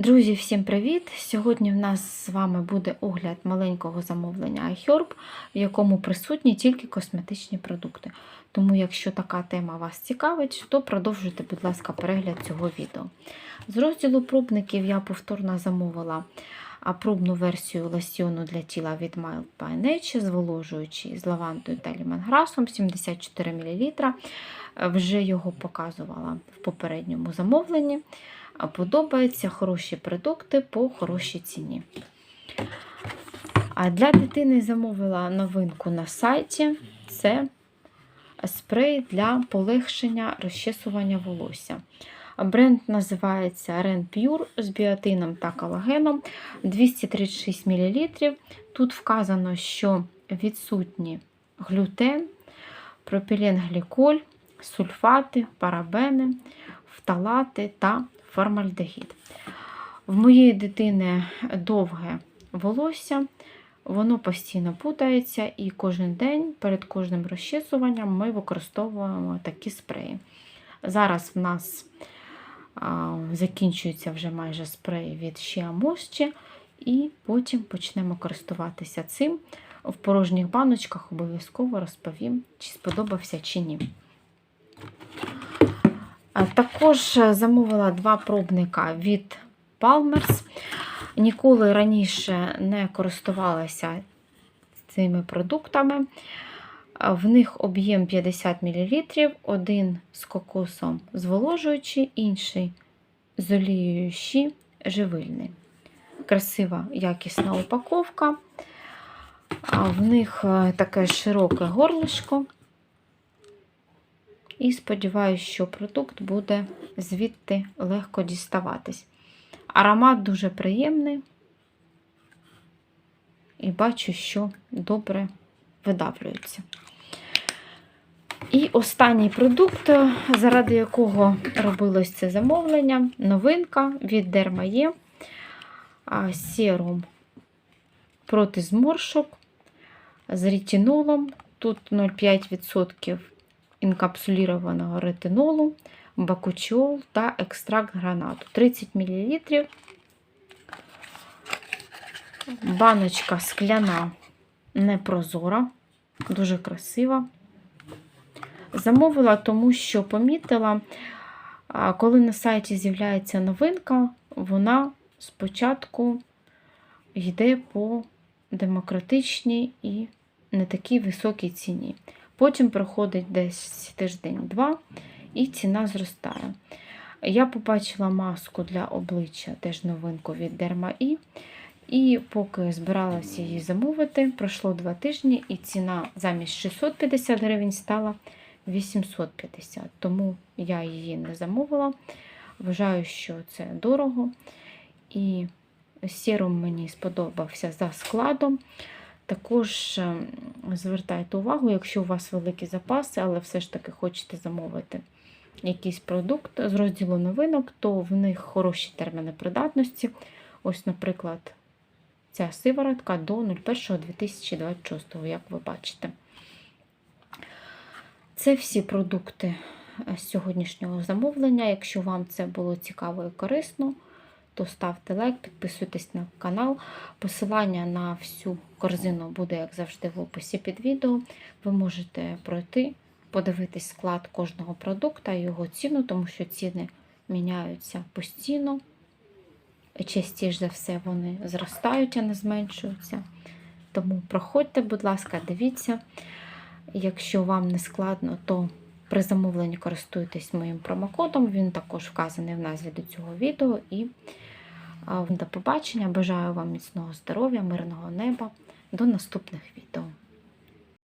Друзі, всім привіт! Сьогодні в нас з вами буде огляд маленького замовлення iHerb, в якому присутні тільки косметичні продукти. Тому, якщо така тема вас цікавить, то продовжуйте, будь ласка, перегляд цього відео. З розділу пробників я повторно замовила пробну версію лосьйону для тіла від Mild by Nature, зволожуючий з лавандою та лімонграсом 74 мл. Вже його показувала в попередньому замовленні. Подобаються хороші продукти по хорошій ціні. А для дитини замовила новинку на сайті. Це спрей для полегшення розчесування волосся. Бренд називається Ren Pure з біотином та колагеном 236 мл. Тут вказано, що відсутні глютен, пропіленгліколь, сульфати, парабени, фталати та формальдегід. В моєї дитини довге волосся, воно постійно путається, і кожен день перед кожним розчісуванням ми використовуємо такі спреї. Зараз в нас закінчується вже майже спрей від Shea Moisture, і потім почнемо користуватися цим. В порожніх баночках обов'язково розповім, чи сподобався чи ні. Також замовила два пробника від Palmers. Ніколи раніше не користувалася цими продуктами. В них об'єм 50 мл, один з кокосом зволожуючий, інший з олією щі живильний. Красива, якісна упаковка. В них таке широке горлишко. І сподіваюся, що продукт буде звідти легко діставатись. Аромат дуже приємний. І бачу, що добре видавлюється. І останній продукт, заради якого робилось це замовлення, новинка від Dermae серум проти зморшок з ретинолом. Тут 0,5% інкапсулірованого ретинолу, бакучол та екстракт гранату. 30 мл. Баночка скляна непрозора, дуже красива. Замовила, тому що помітила, коли на сайті з'являється новинка, вона спочатку йде по демократичній і не такій високій ціні. Потім проходить десь тиждень-два, і ціна зростає. Я побачила маску для обличчя, теж новинку від Derma-E. І поки збиралася її замовити, пройшло два тижні, і ціна замість 650 гривень стала 850. Тому я її не замовила. Вважаю, що це дорого. І серум мені сподобався за складом. Також ем, звертайте увагу, якщо у вас великі запаси, але все ж таки хочете замовити якийсь продукт з розділу новинок, то в них хороші терміни придатності. Ось, наприклад, ця сиворотка до 01.2026, як ви бачите. Це всі продукти е, з сьогоднішнього замовлення. Якщо вам це було цікаво і корисно, то ставте лайк, підписуйтесь на канал. Посилання на всю корзину буде, як завжди, в описі під відео. Ви можете пройти, подивитись склад кожного продукту і його ціну, тому що ціни міняються постійно. Частіше за все, вони зростають, а не зменшуються. Тому проходьте, будь ласка, дивіться. Якщо вам не складно, то при замовленні користуйтесь моїм промокодом. Він також вказаний в назві до цього відео. І до побачення. Бажаю вам міцного здоров'я, мирного неба. До наступних відео.